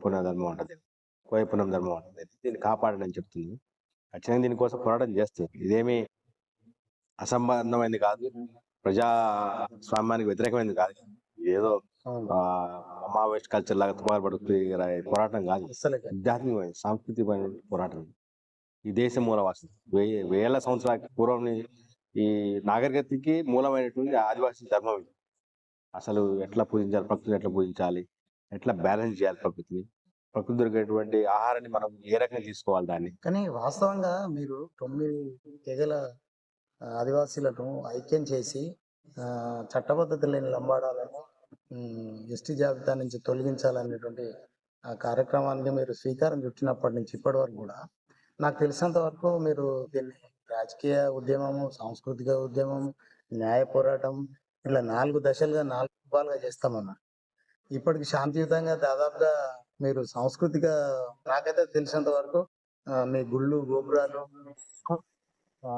పునః ధర్మం ఉంటుంది కోయపునం ధర్మం ఉంటుంది దీన్ని కాపాడండి అని చెప్తుంది. ఖచ్చితంగా దీనికోసం పోరాటం చేస్తుంది. ఇదేమి అసంబద్ధమైనది కాదు. ప్రజా స్వామ్యానికి వ్యతిరేకమైనది కాదు. ఏదో ఆ, మావోయిస్ట్ కల్చర్ లాగా తుపాలు పడుతుంది పోరాటం కాదు. అసలే ఆధ్యాత్మికమైన సాంస్కృతికమైన పోరాటం. ఈ దేశ మూలవాసం వేయ వేల సంవత్సరాల పూర్వం ఈ నాగరికతకి మూలమైనటువంటి ఆదివాసీ ధర్మం అసలు ఎట్లా పూజించాలి ప్రకృతిని ఎట్లా పూజించాలి? ఎట్లా బ్యాలెన్స్ చేయాలి ప్రకృతిని ప్రకృతి దొరికేటువంటి ఆహారాన్ని మనం ఏ రకంగా తీసుకోవాలి దాన్ని? కానీ వాస్తవంగా మీరు తొమ్మిది తెగల ఆదివాసీలను ఐక్యం చేసి చట్టబద్ధత లేని లంబాడాలను ఎస్టీ జాబితా నుంచి తొలగించాలనేటువంటి ఆ కార్యక్రమాన్ని మీరు శ్రీకారం చుట్టినప్పటి నుంచి ఇప్పటి వరకు కూడా నాకు తెలిసినంత వరకు మీరు దీన్ని రాజకీయ ఉద్యమము సాంస్కృతిక ఉద్యమం న్యాయ పోరాటం ఇలా నాలుగు దశలుగా నాలుగు రూపాలుగా చేస్తామన్నారు. ఇప్పటికి శాంతియుతంగా దాదాపుగా మీరు సాంస్కృతిక నాకైతే తెలిసినంత వరకు మీ గుళ్ళు గోపురాలు ఆ,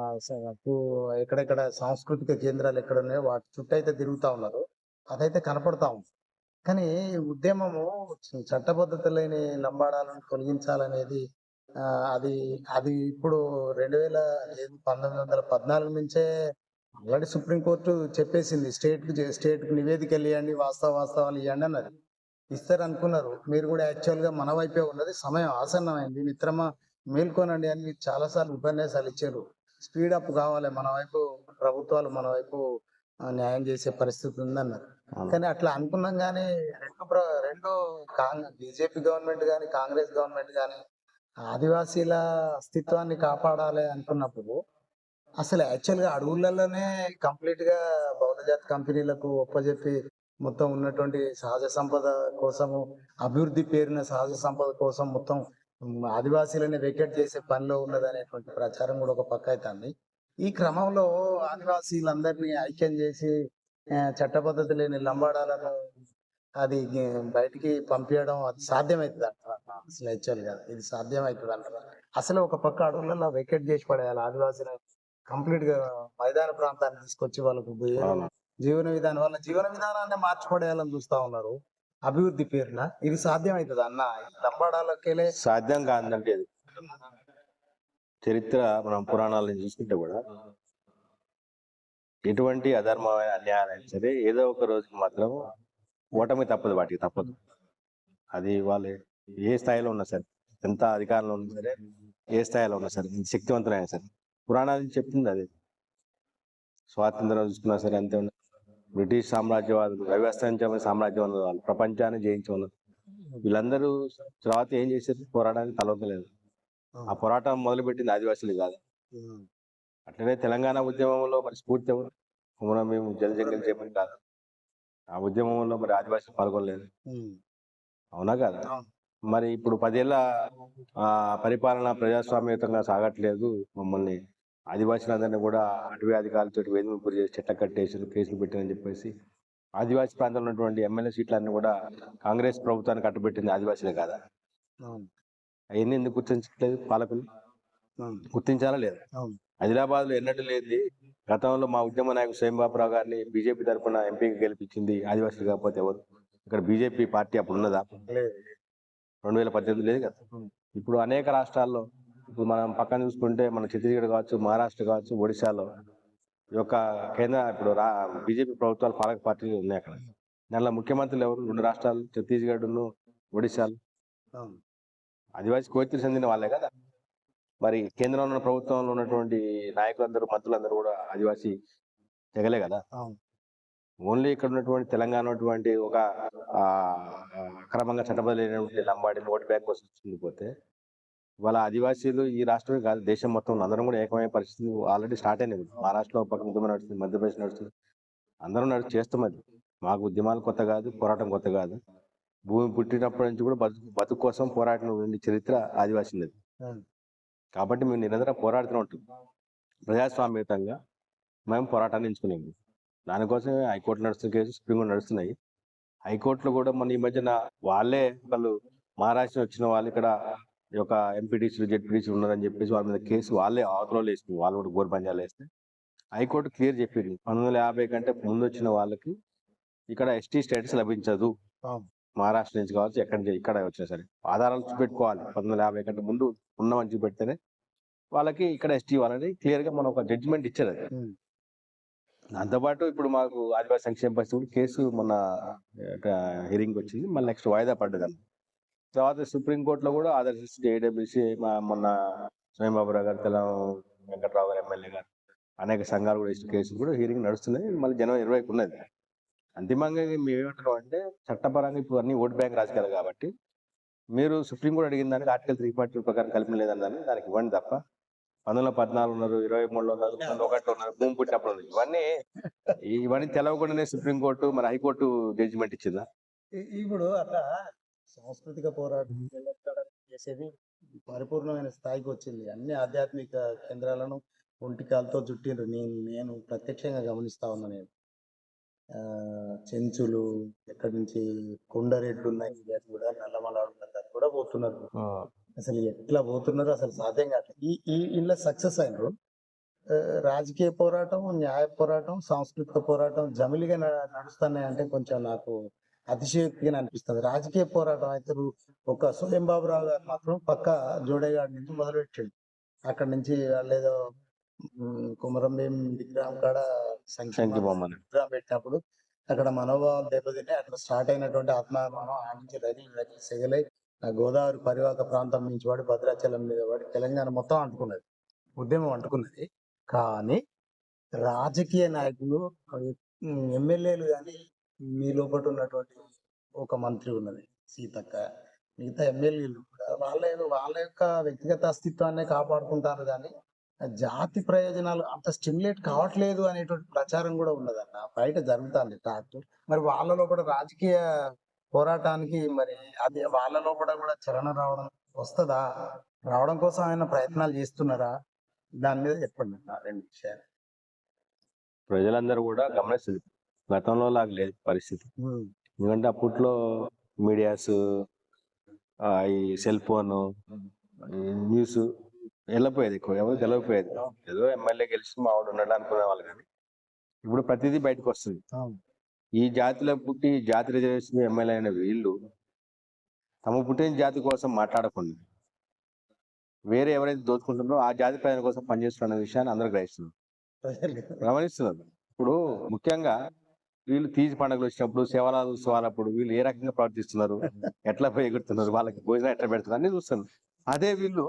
ఎక్కడెక్కడ సాంస్కృతిక కేంద్రాలు ఎక్కడ ఉన్నాయో వాటి చుట్టూ అయితే తిరుగుతా ఉన్నారు. అదైతే కనపడతా ఉంది. కానీ ఉద్యమము చట్టబద్ధత లేని లంబాడాలను తొలగించాలనేది అది అది ఇప్పుడు రెండు వేల పంతొమ్మిది వందల పద్నాలుగు నుంచే ఆల్రెడీ సుప్రీంకోర్టు చెప్పేసింది స్టేట్కు స్టేట్కు నివేదిక ఇవ్వండి వాస్తవ వాస్తవాలు ఇవ్వండి అన్నది ఇస్తారు అనుకున్నారు మీరు కూడా యాక్చువల్గా మన వైపే ఉన్నది. సమయం ఆసన్నమైంది. మిత్రమా మేల్కొనండి అని మీరు చాలా సార్లు ఉపన్యాసాలు ఇచ్చారు. స్పీడ్ అప్ కావాలి. మన వైపు ప్రభుత్వాలు మన వైపు న్యాయం చేసే పరిస్థితి ఉందన్నారు. కానీ అట్లా అనుకున్నాం కానీ రెండు ప్ర- రెండు కాంగ్రెస్ బీజేపీ గవర్నమెంట్ కానీ కాంగ్రెస్ గవర్నమెంట్ కానీ ఆదివాసీల అస్తిత్వాన్ని కాపాడాలి అనుకున్నప్పుడు అసలు యాక్చువల్గా అడవులలోనే కంప్లీట్గా బహుళజాతి కంపెనీలకు ఒప్పజెప్పి మొత్తం ఉన్నటువంటి సహజ సంపద కోసము అభివృద్ధి పేరున సహజ సంపద కోసం మొత్తం ఆదివాసీలని వెకెట్ చేసే పనిలో ఉన్నదనేటువంటి ప్రచారం కూడా ఒక పక్క అవుతుంది ఈ క్రమంలో ఆదివాసీలందరినీ ఐక్యం చేసి చట్టపద్ధతి లేని లంబాడాలను అది బయటికి పంపించడం అది సాధ్యమవుతుంది అంటారా? అసలు యాక్చువల్గా ఇది సాధ్యమవుతుంది అంటారా? అసలు ఒక పక్క అడవులలో వెకెట్ చేసి పడేయాలి ఆదివాసీలను. కంప్లీట్గా మైదాన ప్రాంతాన్ని తీసుకొచ్చి వాళ్ళకు. జీవన విధానం వాళ్ళ జీవన విధానాన్ని మార్చిపడేయాలని చూస్తా ఉన్నారు. అభివృద్ధి పేరున ఇది సాధ్యమవుతుంది అన్న? ఈ లంబాడాలకెళ్ళే సాధ్యం కాదంటే ఇది చరిత్ర మనం పురాణాలను చూసుకుంటే కూడా ఎటువంటి అధర్మమైన అన్యాయాలు సరే ఏదో ఒక రోజుకి మాత్రం ఓటమి తప్పదు వాటికి తప్పదు. అది వాళ్ళు ఏ స్థాయిలో ఉన్నా సరే ఎంత అధికారంలో ఉన్నా సరే ఏ స్థాయిలో ఉన్నా సరే శక్తివంతులైనా సరే. పురాణాలు చెప్తుంది అది. స్వాతంత్రం చూసుకున్నా సరే అంతే ఉన్నది. బ్రిటిష్ సామ్రాజ్యవాదులు వ్యవస్థించమైన సామ్రాజ్యవాదులు వాళ్ళు ప్రపంచాన్ని జయించుకున్నారు వీళ్ళందరూ తర్వాత ఏం చేశారు? పోరాటానికి తలవతలేదు ఆ. పోరాటం మొదలుపెట్టింది ఆదివాసులు కాదు. అట్లనే తెలంగాణ ఉద్యమంలో మరి స్ఫూర్తి ఎవరు? కుమరం మేము జలజంగల్ చెప్పని కాదు. ఆ ఉద్యమంలో మరి ఆదివాసులు పాల్గొనలేదు. అవునా కాదా. మరి ఇప్పుడు పదేళ్ళ ఆ పరిపాలన ప్రజాస్వామ్యయుతంగా సాగట్లేదు మమ్మల్ని. ఆదివాసులందరినీ కూడా అటవీ అధికారులతో వేధింపులు చేసి చెట్ల కట్టేసి కేసులు పెట్టారని చెప్పేసి ఆదివాసీ ప్రాంతంలో ఉన్నటువంటి ఎమ్మెల్యే సీట్లన్నీ కూడా కాంగ్రెస్ ప్రభుత్వానికి కట్టుబెట్టింది ఆదివాసీలే కాదా? అవును. అవన్నీ ఎందుకు గుర్తించట్లేదు పాలకులు? గుర్తించాలా లేదా? ఆదిలాబాద్లో ఎన్నడూ లేనిది గతంలో మా ఉద్యమ నాయకుడు స్వయంబాబురావు గారిని బీజేపీ తరఫున ఎంపీకి గెలిపించింది ఆదివాసులు కాకపోతే ఎవరు? ఇక్కడ బీజేపీ పార్టీ అప్పుడు ఉన్నదా? లేదు. రెండు వేల పద్దెనిమిది లేదు కదా? ఇప్పుడు అనేక రాష్ట్రాల్లో ఇప్పుడు మనం పక్కన చూసుకుంటే మన ఛత్తీస్గఢ్ కావచ్చు మహారాష్ట్ర కావచ్చు ఒడిశాలో ఈ యొక్క కేంద్ర ఇప్పుడు రా బీజేపీ ప్రభుత్వాలు పాలక పార్టీలు ఉన్నాయి అక్కడ. దానిలో ముఖ్యమంత్రులు ఎవరు? రెండు రాష్ట్రాలు ఛత్తీస్గఢ్ను ఒడిశాలు. ఆదివాసీ కోయితులు చెందిన వాళ్ళే కదా. మరి కేంద్రంలో ఉన్న ప్రభుత్వంలో ఉన్నటువంటి నాయకులందరూ మంత్రులందరూ కూడా ఆదివాసీ తెగలే కదా. ఓన్లీ ఇక్కడ ఉన్నటువంటి తెలంగాణ ఉన్నటువంటి ఒక ఆ, అక్రమంగా చట్టబద్ధమైనటువంటి లంబాడి ఓటు బ్యాంక్ కోసం పోతే వాళ్ళ ఆదివాసీలు ఈ రాష్ట్రమే కాదు దేశం మొత్తం అందరం కూడా ఏకమైన పరిస్థితి ఆల్రెడీ స్టార్ట్ అయినాయి మహారాష్ట్రలో ఒక పక్కన ఉద్యమం నడుస్తుంది మధ్యప్రదేశ్ నడుస్తుంది. అందరం నడు చేస్తున్నది మాకు ఉద్యమాలు కొత్త కాదు పోరాటం కొత్త కాదు. భూమి పుట్టినప్పటి నుంచి కూడా బతుకు బతుకు కోసం పోరాటం ఉండే చరిత్ర ఆదివాసీలది. కాబట్టి మేము నిరంతరం పోరాడుతూనే ఉంటుంది ప్రజాస్వామ్యతంగా మేము పోరాటాన్ని ఎంచుకునేది దానికోసమే హైకోర్టు నడుస్తున్న కేసు సుప్రీంకోర్టు నడుస్తున్నాయి. హైకోర్టులో కూడా మన ఈ మధ్యన వాళ్ళే వాళ్ళు మహారాష్ట్ర వచ్చిన వాళ్ళు ఇక్కడ యొక్క ఎంపీటీసీలు జెడ్పీటీసీలు ఉన్నారని చెప్పేసి వాళ్ళ మీద కేసు వాళ్ళే అవతలలో వేస్తుంది వాళ్ళు కూడా గోరు పంజాలు వేస్తే. హైకోర్టు క్లియర్ చెప్పింది. పంతొమ్మిది వందల యాభై కంటే ముందు వచ్చిన వాళ్ళకి ఇక్కడ ఎస్టీ స్టేటస్ లభించదు. మహారాష్ట్ర నుంచి కావచ్చు ఎక్కడి నుంచి ఇక్కడ వచ్చినా సరే. ఆధారాలు చూపెట్టుకోవాలి. పంతొమ్మిది వందల యాభై కంటే ముందు ఉన్నవని చూపెడితేనే వాళ్ళకి ఇక్కడ ఎస్టీ వాళ్ళని క్లియర్గా మనం ఒక జడ్జిమెంట్ ఇచ్చారు అది. దాంతోపాటు ఇప్పుడు మాకు ఆదివాసీ సంక్షేమ పరిస్థితి కేసు మొన్న హియరింగ్ వచ్చింది. మళ్ళీ నెక్స్ట్ వాయిదా పడ్డది అన్న తర్వాత సుప్రీంకోర్టులో కూడా ఆదర్శిస్తూ ఏడబ్ల్యూసీ మొన్న స్వయం బాబురావు గారు తెల వెంకట్రావు గారు ఎమ్మెల్యే గారు అనేక సంఘాలు కూడా ఇష్ట కేసులు కూడా హీరింగ్ నడుస్తున్నాయి. మళ్ళీ జనవరి ఇరవైకి ఉన్నది. అంతిమంగా మేమేమంటున్నాం అంటే చట్టపరంగా ఇప్పుడు అన్ని ఓట్ బ్యాంక్ రాజకీయాలు కాబట్టి మీరు సుప్రీం కోర్టు అడిగిన దానికి ఆర్టికల్ త్రీ ఫార్టీ ప్రకారం కలిపి లేదని దానికి ఇవ్వండి తప్ప. పంతొమ్మిది వందల పద్నాలుగు ఉన్నారు ఇరవై మూడులో ఉన్నారు ఒకటి ఉన్నారు భూమి పుట్టినప్పుడు ఉన్నారు ఇవన్నీ ఇవన్నీ తెలవకుండానే సుప్రీంకోర్టు మరి హైకోర్టు జడ్జిమెంట్ ఇచ్చిందా? ఇప్పుడు అట్లా సాంస్కృతిక పోరాటం చేసేది పరిపూర్ణమైన స్థాయికి వచ్చింది. అన్ని ఆధ్యాత్మిక కేంద్రాలను ఒంటికాలతో చుట్టిండ్రు. నేను నేను ప్రత్యక్షంగా గమనిస్తా ఉన్నా నేను. ఆ, చెంచులు ఎక్కడి నుంచి కొండరెడ్లు ఉన్నాయి అది కూడా నల్లమల అది కూడా పోతున్నారు. అసలు ఎట్లా పోతున్నారు అసలు సాధ్యం కాదు. ఈ ఈ ఇంట్లో సక్సెస్ అయినరు. రాజకీయ పోరాటం న్యాయ పోరాటం సాంస్కృతిక పోరాటం జమిలిగా నడుస్తున్నాయి అంటే కొంచెం నాకు అతిశయోక్తిగా అనిపిస్తుంది. రాజకీయ పోరాటం అయితే ఒక స్వయం బాబురావు గారు మాత్రం పక్క జోడేగాడి నుంచి మొదలుపెట్టిండు? అక్కడ నుంచి వాళ్ళేదో ఉమ్, కుమరం భీం విగ్రహం కాడ సంఖ్య విగ్రహం పెట్టినప్పుడు అక్కడ మనోభావం దెబ్బతిని అక్కడ స్టార్ట్ అయినటువంటి ఆత్మాభిమానం ఆ నుంచి రగి రగి సెగలై ఆ గోదావరి పరివాహక ప్రాంతం నుంచి వాడి భద్రాచలం మీద వాడి తెలంగాణ మొత్తం అంటుకున్నది ఉద్యమం అంటుకున్నది. కానీ రాజకీయ నాయకులు ఎమ్మెల్యేలు కానీ మీ లోపల ఉన్నటువంటి ఒక మంత్రి ఉన్నది సీతక్క. మిగతా ఎమ్మెల్యేలు వాళ్ళ వాళ్ళ యొక్క వ్యక్తిగత అస్తిత్వాన్ని కాపాడుకుంటారు కానీ జాతి ప్రయోజనాలు అంత స్టిమ్యులేట్ కావట్లేదు అనేటువంటి ప్రచారం కూడా ఉన్నదన్న బయట జరుగుతుంది టాక్. మరి వాళ్ళలో కూడా రాజకీయ పోరాటానికి మరి అది వాళ్ళలో కూడా కూడా చలన రావడం వస్తుందా? రావడం కోసం ఆయన ప్రయత్నాలు చేస్తున్నారా? దాని మీద చెప్పండి రెండు విషయాలు. ప్రజలందరూ కూడా గమనిస్తుంది గతంలో లాగా లేదు పరిస్థితి. ఎందుకంటే అప్పట్లో మీడియాస్ ఈ సెల్ ఫోన్ న్యూస్ వెళ్ళిపోయేది ఎక్కువ ఎవరు తెలియకపోయేది ఏదో ఎమ్మెల్యే గెలిచి మా వాడు ఉన్నాడు అనుకునే వాళ్ళు కానీ ఇప్పుడు ప్రతిదీ బయటకు వస్తుంది. ఈ జాతిలో పుట్టి జాతి రిజర్వేషన్ ఎమ్మెల్యే అయిన వీళ్ళు తమ పుట్టిన జాతి కోసం మాట్లాడకుండా వేరే ఎవరైతే దోచుకుంటున్నారో ఆ జాతి ప్రజల కోసం పనిచేస్తున్న విషయాన్ని అందరూ గ్రహిస్తున్నారు. గమనిస్తున్నారు. ఇప్పుడు ముఖ్యంగా వీళ్ళు తీసి పండుగలు వచ్చినప్పుడు శివరాలు ఉత్సవాలప్పుడు వీళ్ళు ఏ రకంగా ప్రవర్తిస్తున్నారు? ఎట్లా పోయి ఎగురుతున్నారు? వాళ్ళకి భోజనం ఎట్లా పెడుతున్నారు? అన్ని చూస్తున్నారు అదే వీళ్ళు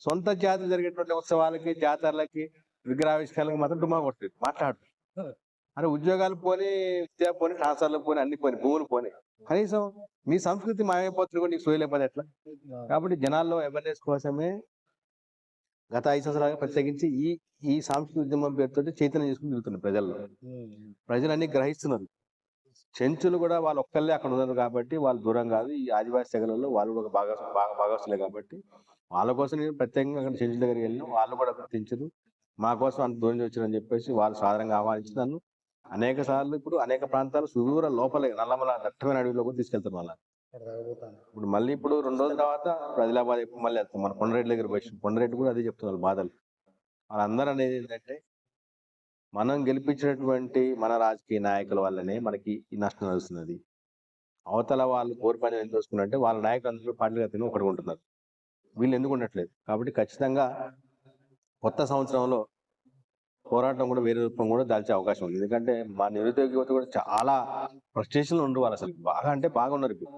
సొంత జాతి జరిగేటువంటి ఉత్సవాలకి జాతరలకి విగ్రహావిష్కారాలకి మాత్రం డుమా కొట్టలేదు మాట్లాడు అరే ఉద్యోగాలు పోని విద్యా పోని ట్రాన్స్ఫర్లు పోని అన్ని పోని భూములు పోని. కనీసం నీ సంస్కృతి మాయమైపోతుంది కూడా నీకు సోయలేకపోతే ఎట్లా? కాబట్టి జనాల్లో అవేర్నెస్ కోసమే గత ఐదు సంవత్సరాలుగా ప్రత్యేకించి ఈ ఈ సాంస్కృతిక ఉద్యమం పేరుతో చైతన్యం చేసుకుని తిరుగుతున్నారు ప్రజల్లో. ప్రజలన్నీ గ్రహిస్తున్నారు. చెంచులు కూడా వాళ్ళు ఒక్కళ్ళే అక్కడ ఉన్నారు కాబట్టి వాళ్ళు దూరం కాదు. ఈ ఆదివాసీ తెగలలో వాళ్ళు కూడా భాగ భాగ భాగస్తులే కాబట్టి వాళ్ళ కోసం నేను ప్రత్యేకంగా అక్కడ చెంచుల దగ్గరికి వెళ్ళిన. వాళ్ళు కూడా గుర్తించరు మా కోసం అంత దూరం వచ్చారని చెప్పేసి వాళ్ళు సాధారణంగా ఆహ్వానించి నన్ను అనేక సార్లు ఇప్పుడు అనేక ప్రాంతాలు సుదూర లోపలే నల్లమల దట్టమైన అడవిలో కూడా తీసుకెళ్తారు మళ్ళీ. ఇప్పుడు మళ్ళీ ఇప్పుడు రెండు రోజుల తర్వాత ఆదిలాబాద్ మళ్ళీ వెళ్తాం. మన కొండరెడ్డి దగ్గర వచ్చి కొండరెడ్డి కూడా అదే చెప్తున్నారు బాధలు. వాళ్ళందరూ అనేది ఏంటంటే మనం గెలిపించినటువంటి మన రాజకీయ నాయకుల వల్లనే మనకి ఈ నష్టం నడుస్తున్నది అవతల వాళ్ళు కోరి పని ఎందుకు చూసుకున్నట్టే వాళ్ళ నాయకులు అందరూ పార్టీలు తిని ఒకటి ఉంటున్నారు వీళ్ళు ఎందుకు ఉండట్లేదు? కాబట్టి ఖచ్చితంగా కొత్త సంవత్సరంలో పోరాటం కూడా వేరే రూపం కూడా దాల్చే అవకాశం ఉంది. ఎందుకంటే మా నిరుద్యోగ యువత కూడా చాలా ఫ్రస్ట్రేషన్లు ఉండు వాళ్ళు అసలు. బాగా అంటే బాగా ఉన్నారు ఇప్పుడు.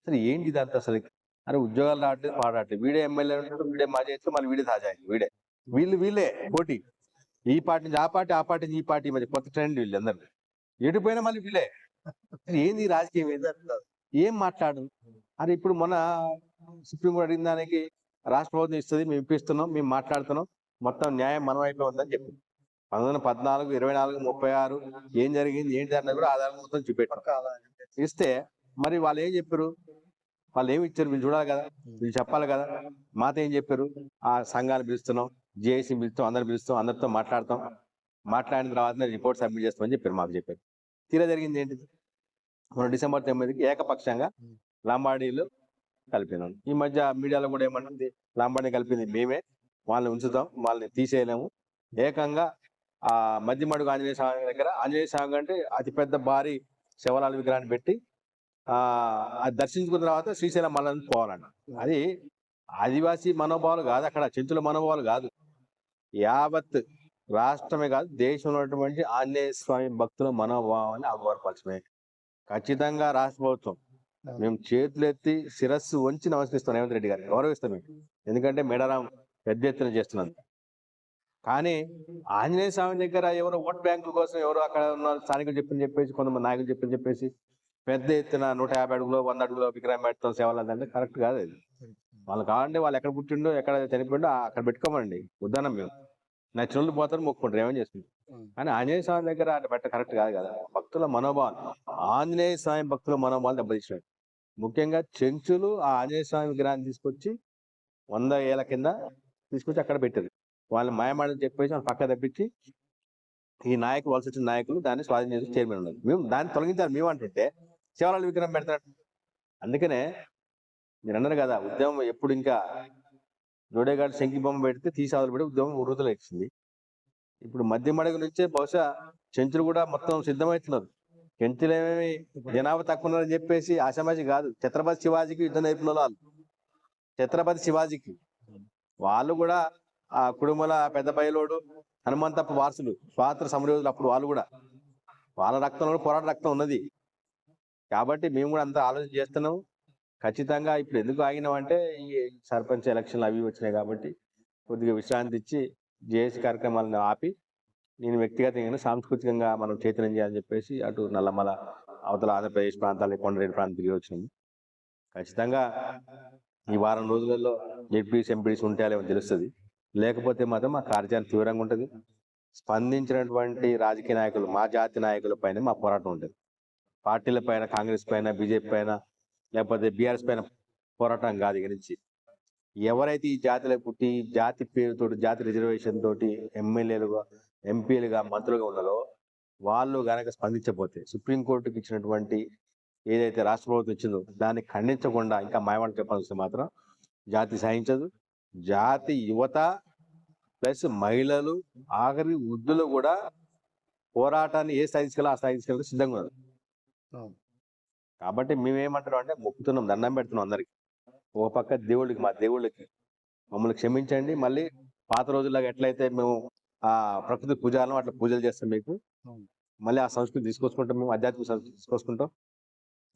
అసలు ఏంటి దాంతో అసలు? అరే ఉద్యోగాలు రావట్లేదు పాడట్లేదు. వీడే ఎమ్మెల్యే ఉంటాడు వీడే మా చేస్తే మళ్ళీ వీడే తాజా వీడే. వీళ్ళు వీళ్ళే పోటీ. ఈ పార్టీ నుంచి ఆ పార్టీ ఆ పార్టీ నుంచి ఈ పార్టీ మధ్య కొత్త ట్రెండ్ వీళ్ళు అందరు ఎటుపోయినా మళ్ళీ వీళ్ళే. ఏంది రాజకీయం? ఏంది? ఏం మాట్లాడు అరే ఇప్పుడు మొన్న సుప్రీం కోర్టు అడిగిన దానికి రాష్ట్ర ప్రభుత్వం ఇస్తుంది మేము ఇప్పిస్తున్నాం మేము మాట్లాడుతున్నాం మొత్తం న్యాయం మన వైపే ఉందని చెప్పి పంతొమ్మిది వందల పద్నాలుగు ఇరవై నాలుగు ముప్పై ఆరు ఏం జరిగింది ఏంటి అన్నది కూడా ఆధారం మొత్తం చూపెట్టాం ఇస్తే మరి వాళ్ళు ఏం చెప్పారు? వాళ్ళు ఏమి ఇచ్చారు? వీళ్ళు చూడాలి కదా. వీళ్ళు చెప్పాలి కదా. మాతో ఏం చెప్పారు? ఆ సంఘాన్ని పిలుస్తున్నాం. జేఏసీ పిలుస్తాం అందరు పిలుస్తాం అందరితో మాట్లాడతాం. మాట్లాడిన తర్వాత రిపోర్ట్ సబ్మిట్ చేస్తామని చెప్పారు మాకు చెప్పారు. తీరా జరిగింది ఏంటిది మన డిసెంబర్ తొమ్మిదికి ఏకపక్షంగా లంబాడీలు కలిపినాం. ఈ మధ్య మీడియాలో కూడా ఏమంటుంది? లంబాడీ కలిపింది మేమే వాళ్ళని ఉంచుతాం వాళ్ళని తీసేయలేము. ఏకంగా ఆ మధ్యమడుగు ఆంజనేయ స్వామి దగ్గర ఆంజనేయ స్వామి అంటే అతిపెద్ద భారీ శివలాల విగ్రహాన్ని పెట్టి ఆ దర్శించుకున్న తర్వాత శ్రీశైలం మళ్ళీ పోవాలంట అది ఆదివాసీ మనోభావాలు కాదు అక్కడ చెంచుల మనోభావాలు కాదు. యావత్ రాష్ట్రమే కాదు దేశంలో ఉన్నటువంటి ఆంజనేయ స్వామి భక్తుల మనోభావాన్ని అగౌరపరచమే ఖచ్చితంగా రాష్ట్ర ప్రభుత్వం. మేము చేతులు ఎత్తి శిరస్సు వంచి నమస్కరిస్తాం రేవంత్ రెడ్డి గారికి గౌరవిస్తాం మేము. ఎందుకంటే మేడారం పెద్ద ఎత్తున చేస్తున్నది కానీ ఆంజనేయ స్వామి దగ్గర ఎవరో ఓట్ బ్యాంకుల కోసం ఎవరో అక్కడ ఉన్న స్థానికులు చెప్పని చెప్పేసి కొంతమంది నాయకులు చెప్పని చెప్పేసి పెద్ద ఎత్తున నూట యాభై అడుగులో వంద అడుగులో విగ్రహం పెడతాం సేవలు అంటే కరెక్ట్ కాదు అది వాళ్ళు కావాలంటే వాళ్ళు ఎక్కడ పుట్టిండో ఎక్కడ చనిపోయిండో అక్కడ పెట్టుకోమండి. ఉద్దానం మేము. నచ్చిన వాళ్ళు పోతారు మొక్కుంటారు ఏమని చేస్తుంది కానీ ఆంజనేయ స్వామి దగ్గర అట్లా పెట్ట కరెక్ట్ కాదు కదా. భక్తుల మనోభావం ఆంజనేయ స్వామి భక్తుల మనోభావాలు దెబ్బతీసినాడు ముఖ్యంగా చెంచులు ఆ ఆంజనేయ స్వామి విగ్రహాన్ని తీసుకొచ్చి వంద ఏళ్ళ కింద తీసుకొచ్చి అక్కడ పెట్టారు. వాళ్ళు మాయమాడని చెప్పేసి వాళ్ళు పక్క తప్పించి ఈ నాయకులు వలస వచ్చిన నాయకులు దాన్ని స్వాధీనం చేసి చైర్మన్ ఉన్నారు. మేము దాన్ని తొలగించాలి. మేము అంటుంటే శివలాల విగ్రహం పెడతాడు అందుకనే నేను అన్నారు కదా ఉద్యమం ఎప్పుడు ఇంకా జోడేగాడు శంకి బొమ్మ పెడితే తీసాదులు పెట్టి ఉద్యమం వృద్ధులు ఇప్పుడు మధ్య మడగ నుంచే బహుశా చెంచులు కూడా మొత్తం సిద్ధమవుతున్నారు. చెంచులు ఏమేమి జనాభా తక్కువ ఉన్నారని చెప్పేసి ఆశామాషి కాదు. ఛత్రపతి శివాజీకి యుద్ధ నైపుణ్యులు వాళ్ళు. ఛత్రపతి శివాజీకి. వాళ్ళు కూడా ఆ కుడుమల పెద్ద బయలోడు హనుమంతప్ప వారసులు స్వాతంత్ర సమరయోధులు అప్పుడు వాళ్ళు కూడా. వాళ్ళ రక్తంలో కూడా పోరాట రక్తం ఉన్నది. కాబట్టి మేము కూడా అంత ఆలోచన చేస్తున్నాం. ఖచ్చితంగా ఇప్పుడు ఎందుకు ఆగినామంటే ఈ సర్పంచ్ ఎలక్షన్లు అవి వచ్చినాయి కాబట్టి కొద్దిగా విశ్రాంతి ఇచ్చి జేఏసీ కార్యక్రమాలను ఆపి నేను వ్యక్తిగతంగా సాంస్కృతికంగా మనం చైతన్యం చేయాలని చెప్పేసి అటు నల్లమల అవతల ఆంధ్రప్రదేశ్ ప్రాంతాలు కొండరేడు ప్రాంతం తిరిగి వచ్చినాము. ఖచ్చితంగా ఈ వారం రోజులలో జెడ్పీస్ ఎంపీడీస్ ఉంటాయో తెలుస్తుంది. లేకపోతే మాత్రం మా కార్యాచరణ తీవ్రంగా ఉంటుంది. స్పందించినటువంటి రాజకీయ నాయకులు మా జాతి నాయకుల పైన మా పోరాటం ఉంటుంది. పార్టీల పైన కాంగ్రెస్ పైన బీజేపీ పైన లేకపోతే బీఆర్ఎస్ పైన పోరాటం కాదు ఇక నుంచి. ఎవరైతే ఈ జాతిలో పుట్టి జాతి పేరుతోటి జాతి రిజర్వేషన్ తోటి ఎమ్మెల్యేలుగా ఎంపీలుగా మంత్రులుగా ఉన్నారో వాళ్ళు గనక స్పందించకపోతే సుప్రీంకోర్టుకి ఇచ్చినటువంటి ఏదైతే రాష్ట్ర ప్రభుత్వం ఇచ్చిందో దాన్ని ఖండించకుండా ఇంకా మాయమాట చెప్పాల్సి వస్తే మాత్రం జాతి సాధించదు జాతి యువత ప్లస్ మహిళలు ఆఖరి వృద్ధులు కూడా పోరాటాన్ని ఏ స్థాయి తీసుకెళ్ళి ఆ స్థాయి తీసుకెళ్ళి సిద్ధంగా ఉన్నారు. కాబట్టి మేమేమంటున్నాం అంటే మొక్కుతున్నాం దండం పెడుతున్నాం అందరికి. ఓ పక్క దేవుళ్ళకి మా దేవుళ్ళకి. మమ్మల్ని క్షమించండి. మళ్ళీ పాత రోజుల్లాగా ఎట్లయితే మేము ఆ ప్రకృతి పూజలను అట్లా పూజలు చేస్తాం మీకు. మళ్ళీ ఆ సంస్కృతి తీసుకొచ్చుకుంటాం మేము ఆధ్యాత్మిక సంస్కృతి తీసుకొచ్చుకుంటాం.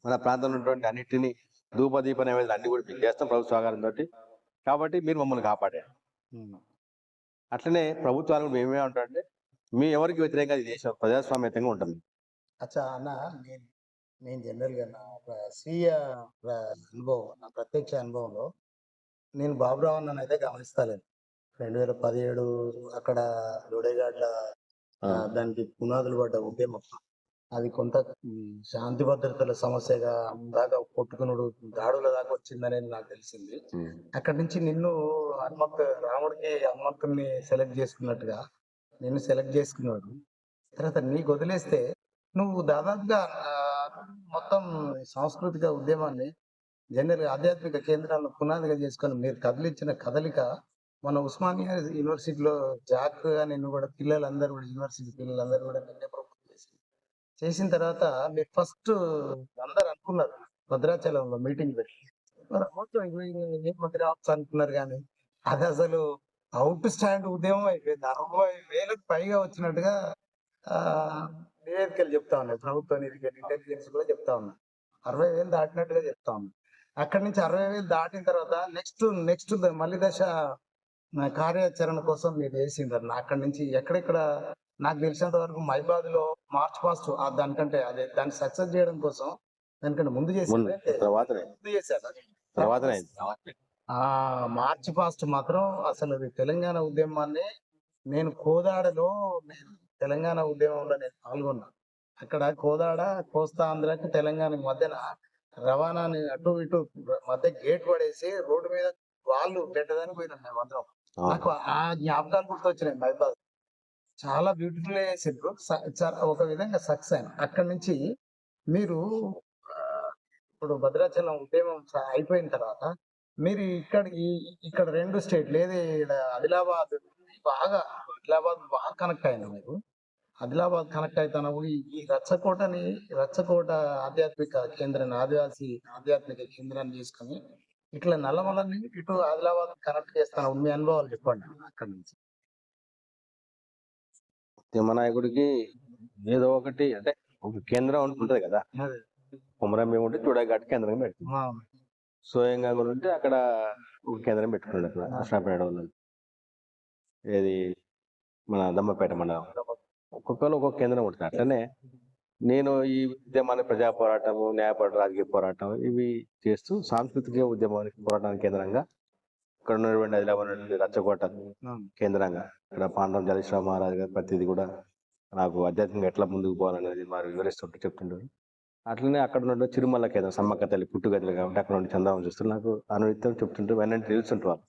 మన ప్రాంతంలో ఉన్నటువంటి అన్నిటిని ధూప దీప నైవేద్యాలు అన్ని కూడా మీకు చేస్తాం ప్రభుత్వ సహకారంతో కాబట్టి మీరు మమ్మల్ని కాపాడారు అట్లనే ప్రభుత్వాలు కూడా మేమేమంటాం అంటే మీ ఎవరికి వ్యతిరేకంగా ఈ దేశం ప్రజాస్వామ్యతంగా ఉంటుంది అచ్చా అన్న నేను నేను జనరల్గా నా ఒక స్వీయ అనుభవం నా ప్రత్యక్ష అనుభవంలో నేను బాబురావు అన్నను అయితే గమనిస్తాను రెండు వేల పదిహేడు అక్కడ లోడేగాడ్ల దానికి పునాదులు పడ్డ ఉద్యమం అది కొంత శాంతి భద్రతల సమస్యగా దాకా కొట్టుకునుడు దాడుల దాకా వచ్చిందనేది నాకు తెలిసింది. అక్కడి నుంచి నిన్ను హనుమంత్ రాముడికి హనుమంతుడిని సెలెక్ట్ చేసుకున్నట్టుగా నిన్ను సెలెక్ట్ చేసుకున్నాడు. తర్వాత నీకు వదిలేస్తే నువ్వు దాదాపుగా మొత్తం సాంస్కృతిక ఉద్యమాన్ని జనరల్ ఆధ్యాత్మిక కేంద్రాలను పునాదిగా చేసుకొని మీరు కదిలించిన కదలిక మన ఉస్మానియా యూనివర్సిటీలో జాగ్రత్తగా నిన్ను కూడా పిల్లలందరూ కూడా యూనివర్సిటీ పిల్లలందరూ కూడా నిన్నే ప్రపోజ్ చేసి చేసిన తర్వాత మీరు ఫస్ట్ అందరు అనుకున్నారు భద్రాచలంలో మీటింగ్ పెట్టి. మరి మొత్తం అనుకున్నారు కానీ అది అసలు అవుట్ స్టాండ్ ఉద్యమం అయిపోయింది. అరవై వేలకు పైగా వచ్చినట్టుగా నివేదికలు చెప్తా ఉన్నాయి ప్రభుత్వ ఇంటెలిజెన్స్ కూడా చెప్తా ఉన్నాయి అరవై వేలు దాటినట్టుగా చెప్తా ఉన్నాయి అక్కడి నుంచి అరవై వేలు దాటిన తర్వాత నెక్స్ట్ నెక్స్ట్ మళ్ళీ దశ కార్యాచరణ కోసం మీరు వేసిండ్రు అక్కడి నుంచి ఎక్కడెక్కడ నాకు తెలిసినంత వరకు మైబాద్లో మార్చ్ పాస్ట్ దానికంటే అదే దాన్ని సక్సెస్ చేయడం కోసం దానికంటే ముందు చేసి మార్చి పాస్ట్ మాత్రం అసలు తెలంగాణ ఉద్యమాన్ని నేను కోదాడలో నేను తెలంగాణ ఉద్యమంలో నేను పాల్గొన్నా. అక్కడ కోదాడ కోస్తా ఆంధ్రాకి తెలంగాణ మధ్యన రవాణాని అటు ఇటు మధ్య గేట్ పడేసి రోడ్డు మీద వాళ్ళు పెట్టడానికి పోయినాం మేము అందరం. నాకు ఆ జ్ఞాపకాలు గుర్తొచ్చినాయి మైబాద్ చాలా బ్యూటిఫుల్ చ- ఒక విధంగా సక్సెస్ అయిన అక్కడి నుంచి మీరు ఇప్పుడు భద్రాచలం ఉద్యమం అయిపోయిన తర్వాత మీరు ఇక్కడ ఇక్కడ రెండు స్టేట్లు ఏది ఈడ ఆదిలాబాద్ బాగా ఆదిలాబాద్ బాగా కనెక్ట్ అయింది మీరు ఆదిలాబాద్ కనెక్ట్ అవుతున్నప్పుడు ఈ- ఈ రచ్చకోటని రచ్చకోట ఆధ్యాత్మిక కేంద్రాన్ని ఆదివాసి ఆధ్యాత్మిక కేంద్రాన్ని తీసుకొని ఇట్లా నల్లమలని ఇటు ఆదిలాబాద్ కనెక్ట్ చేస్తాను మీ అనుభవాలు చెప్పండి. అక్కడ నుంచి. ఉద్యమ నాయకుడికి ఏదో ఒకటి అంటే ఒక కేంద్రం ఉంటది కదా. కుమరం మేము ఉంటే చూడగట్టు కేంద్రం పెడుతుంది స్వయంగా కూడా ఉంటే అక్కడ ఒక కేంద్రం పెట్టుకున్నాడు అక్కడ కృష్ణాపేట వాళ్ళు ఏది? మన దమ్మపేట మండలం. ఒక్కొక్కరు ఒక్కొక్క కేంద్రం ఉంటుంది అట్లనే నేను ఈ ఉద్యమాన్ని ప్రజా పోరాటము న్యాయ పోరాటం రాజకీయ పోరాటం ఇవి చేస్తూ సాంస్కృతిక ఉద్యమానికి పోరాటానికి కేంద్రంగా ఇక్కడ ఉన్నటువంటి ఉన్నటువంటి రచ్చకోట కేంద్రంగా ఇక్కడ పాండవం జలేశ్వర మహారాజు గారి ప్రతిది కూడా నాకు ఆధ్యాత్మికంగా ఎట్లా ముందుకు పోవాలనేది వారు వివరిస్తుంటే చెప్తుంటారు. అట్లనే అక్కడ ఉన్న చిరుమల కేంద్రం సమ్మక్క తల్లి పుట్టుగతులు కాబట్టి అక్కడ నుండి చందనం చూస్తారు నాకు అనునిత్యం చెప్తుంటే వెనంటే తెలుస్తుంటారు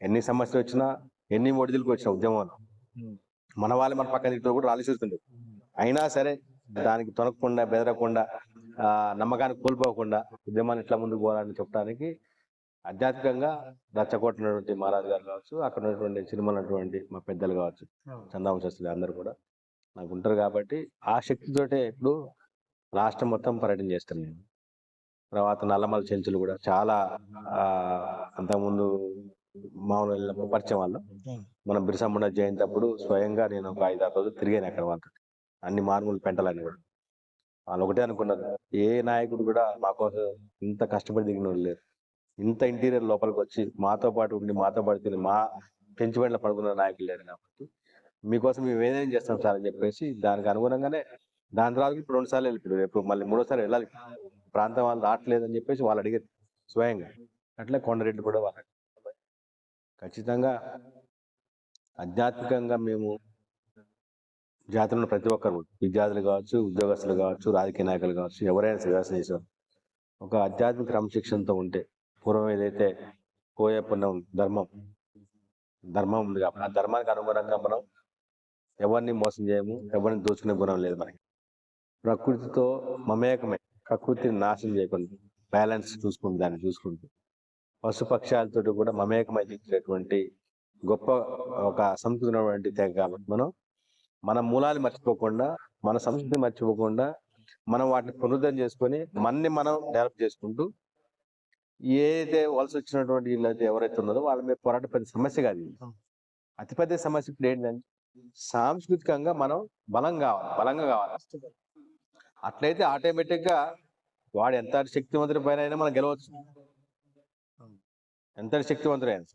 ఎన్ని సమస్యలు వచ్చినా ఎన్ని ఒడిదులకు వచ్చిన ఉద్యమంలో మన వాళ్ళు మన పక్కన తిట్టిన కూడా రాలి చూస్తుండే అయినా సరే దానికి తొనకకుండా బెదరకుండా ఆ నమ్మకానికి కోల్పోకుండా ఉద్యమాన్ని ఎట్లా ముందుకు పోవాలని చెప్పడానికి ఆధ్యాత్మికంగా రచ్చగొట్టినటువంటి మహారాజు గారు కావచ్చు అక్కడ ఉన్నటువంటి సినిమాలు ఉన్నటువంటి మా పెద్దలు కావచ్చు చందావంశస్తులు అందరూ కూడా నాకు ఉంటారు కాబట్టి ఆ శక్తితోటే ఇప్పుడు రాష్ట్రం మొత్తం పర్యటన చేస్తాను నేను తర్వాత నల్లమల చెంచులు కూడా చాలా అంతకుముందు మామూలు వెళ్ళినప్పుడు పరిచయం వాళ్ళు. మన బిర్సమ్ముండ జయంతి అప్పుడు స్వయంగా నేను ఒక ఐదు ఆరు రోజులు తిరిగాను అక్కడ వాళ్ళతో. అన్ని మార్మూలు పెంటలన్నీ కూడా. వాళ్ళు ఒకటే అనుకున్నారు. ఏ నాయకుడు కూడా మా కోసం ఇంత కష్టపడి దిగిన లేరు. ఇంత ఇంటీరియర్ లోపలికి వచ్చి మాతో పాటు ఉండి మాతో పాటు తిని మా పెంచుబడిలో పడుకున్న నాయకులు లేరు కాబట్టి మీకోసం మేము ఏదైనా చేస్తాం సార్ అని చెప్పేసి దానికి అనుగుణంగానే దాని తర్వాత ఇప్పుడు రెండు సార్లు వెళ్ళిపోయారు. రేపు మళ్ళీ మూడోసారి వెళ్ళాలి. ప్రాంతం వాళ్ళు రావట్లేదని చెప్పేసి వాళ్ళు అడిగారు స్వయంగా. అట్లే కొండరెడ్డి కూడా వాళ్ళు ఖచ్చితంగా ఆధ్యాత్మికంగా మేము జాతులను ప్రతి ఒక్కరు విద్యార్థులు కావచ్చు ఉద్యోగస్తులు కావచ్చు రాజకీయ నాయకులు కావచ్చు ఎవరైనా సరే చేసారు ఒక ఆధ్యాత్మిక క్రమశిక్షణతో ఉంటే పూర్వం ఏదైతే కోయ పుణ్యం ధర్మం ధర్మం ఉంది కాబట్టి ఆ ధర్మానికి అనుగుణంగా మనం ఎవరిని మోసం చేయము ఎవరిని దోచుకునే గుణం లేదు మనకి. ప్రకృతితో మమేకమే ప్రకృతిని నాశనం చేయకుండా బ్యాలెన్స్ చూసుకుంటూ దాన్ని చూసుకుంటూ పశుపక్షాలతో కూడా మమేకమై జీవించేటువంటి గొప్ప ఒక సంస్కృతి ఉన్నటువంటి తెగ కాబట్టి మనం మన మూలాలు మర్చిపోకుండా మన సంస్కృతి మర్చిపోకుండా మనం వాటిని పునరుద్ధరణ చేసుకొని మనని మనం డెవలప్ చేసుకుంటూ ఏదైతే వలస వచ్చినటువంటి వీళ్ళైతే ఎవరైతే ఉన్నారో వాళ్ళ మీద పోరాట పెద్ద సమస్య కాదు. అతిపెద్ద సమస్య ఇప్పుడు ఏంటంటే సాంస్కృతికంగా మనం బలం కావాలి బలంగా కావాలి. అట్లయితే ఆటోమేటిక్గా వాడు ఎంత శక్తివంతుడి పైన అయినా మనం గెలవచ్చు. ఎంత శక్తివంతుడైనా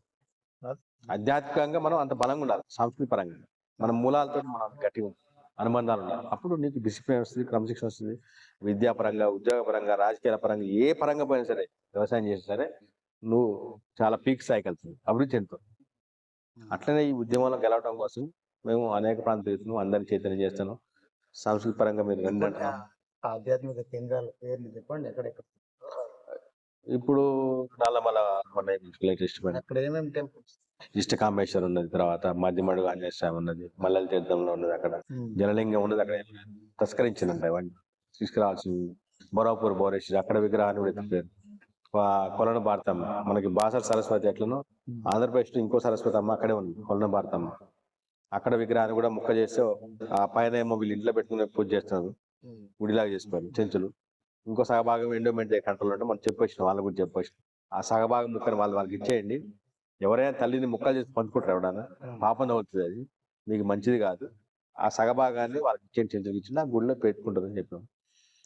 ఆధ్యాత్మికంగా మనం అంత బలంగా ఉండాలి సాంస్కృతిక పరంగా. మన మూలాలతో మనం గట్టిగా. అనుబంధాలు ఉండాలి. అప్పుడు నీకు డిసిప్లిన్ వస్తుంది క్రమశిక్షణ వస్తుంది. విద్యాపరంగా ఉద్యోగపరంగా రాజకీయ పరంగా ఏ పరంగా పోయినా సరే వ్యవసాయం చేసినా సరే నువ్వు చాలా పీక్ స్థాయికి వెళ్తుంది అభివృద్ధి చెందుతావు అట్లనే ఈ ఉద్యమంలో గెలవడం కోసం మేము అనేక ప్రాంతాలు తిరుగుతున్నాం అందరిని చైతన్యం చేస్తాను సాంస్కృతిక పరంగా మీరు ఆధ్యాత్మిక కేంద్రాల పేర్లు చెప్పండి ఎక్కడెక్కడ? ఇప్పుడు నల్లమల లేటెస్ట్ అక్కడ ఏమేమి టెంపుల్స్ ఇష్టకామేశ్వర్ ఉన్నది తర్వాత మధ్యమడుగు ఆంజనేయ స్వామి ఉన్నది మల్లెల తీర్థంలో ఉన్నది అక్కడ జలలింగం ఉన్నది అక్కడ తస్కరించిందంట అవన్నీ తీసుకురావాల్సింది బొరాపూర్ బోరేశ్వరి అక్కడ విగ్రహాన్ని కూడా ఎత్తిపోయారు కొలను భారతమ్మ మనకి బాసర సరస్వతి ఎట్లనో ఆంధ్రప్రదేశ్లో ఇంకో సరస్వతి అమ్మ అక్కడే ఉంది కొలను భారతమ్మ. అక్కడ విగ్రహాన్ని కూడా ముక్క చేస్తే ఆ పైన ఏమో వీళ్ళు ఇంట్లో పెట్టుకుని పూజ చేస్తున్నారు. గుడిలాగా చేసిపోయారు చెంచులు. ఇంకో సగభాగం ఎండోమెంట్ కంట్రోల్ అంటే మనం చెప్పొచ్చిన వాళ్ళ గురించి చెప్పొచ్చిన ఆ సగభాగం ముక్కని వాళ్ళు వాళ్ళకి ఇచ్చేయండి. ఎవరైనా తల్లిని ముక్కలు చేసి పంచుకుంటారు ఎవడన్నా పాపం అవుతుంది అది. మీకు మంచిది కాదు. ఆ సగభాగాన్ని వాళ్ళకి ఇచ్చేయండి చెంచులకు ఇచ్చిన గుడిలో పెట్టుకుంటారు అని చెప్పాం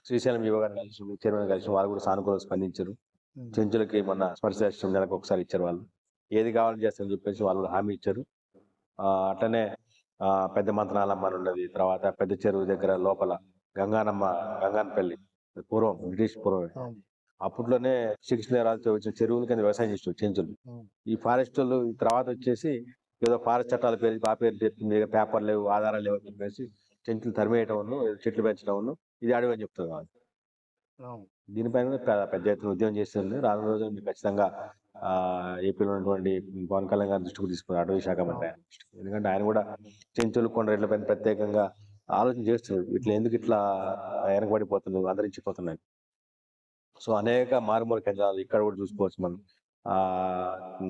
శ్రీశైలం యువగారు కలిసి చైర్మన్ కలిసి వాళ్ళు కూడా సానుకూలంగా స్పందించారు. చెంచులకి మన స్పర్శం నెలకు ఒకసారి ఇచ్చారు వాళ్ళు. ఏది కావాలని చేస్తారని చెప్పేసి వాళ్ళు హామీ ఇచ్చారు. ఆ అట్లనే ఆ పెద్ద మంత్రాలమ్మ అని ఉన్నది తర్వాత పెద్ద చెరువు దగ్గర లోపల గంగానమ్మ గంగానపల్లి పూర్వం బ్రిటిష్ పూర్వం అప్పట్లోనే శ్రీకృష్ణదేవరాజుతో వచ్చిన చెరువుల కింద వ్యవసాయం చేసిన చెంచులు. ఈ ఫారెస్ట్ తర్వాత వచ్చేసి ఏదో ఫారెస్ట్ చట్టాల పేరు ఆ పేరు చెప్తుంది పేపర్ లేవు ఆధారాలు లేవు అని చెప్పేసి చెంచులు తరిమేయటం చెట్లు పెంచడం ఇది అడవి అని చెప్తుంది వాళ్ళు దీనిపైన కూడా పెద్ద ఎత్తున ఉద్యమం చేస్తుంది రానున్న రోజుల్లో మీకు ఖచ్చితంగా ఏపీలో ఉన్నటువంటి పవన్ కళ్యాణ్ గారి దృష్టికి తీసుకున్నారు అటవీ శాఖ మంత్రి. ఎందుకంటే ఆయన కూడా చెంచులు కొండరెడ్ల పైన ప్రత్యేకంగా ఆలోచన చేస్తున్నాడు. ఇట్లా ఎందుకు ఇట్లా వెనకబడిపోతున్నారు అంతరించిపోతున్నాయి సో అనేక మారుమూల కేంద్రాలు ఇక్కడ కూడా చూసుకోవచ్చు మనం. ఆ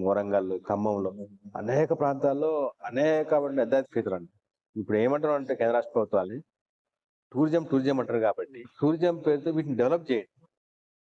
వరంగల్ ఖమ్మంలో అనేక ప్రాంతాల్లో అనేక ఆధ్యాత్మికతలు అండి ఇప్పుడు ఏమంటారు అంటే కేంద్ర రాష్ట్ర ప్రభుత్వాలు టూరిజం టూరిజం అంటారు కాబట్టి టూరిజం పేరుతో వీటిని డెవలప్ చేయండి.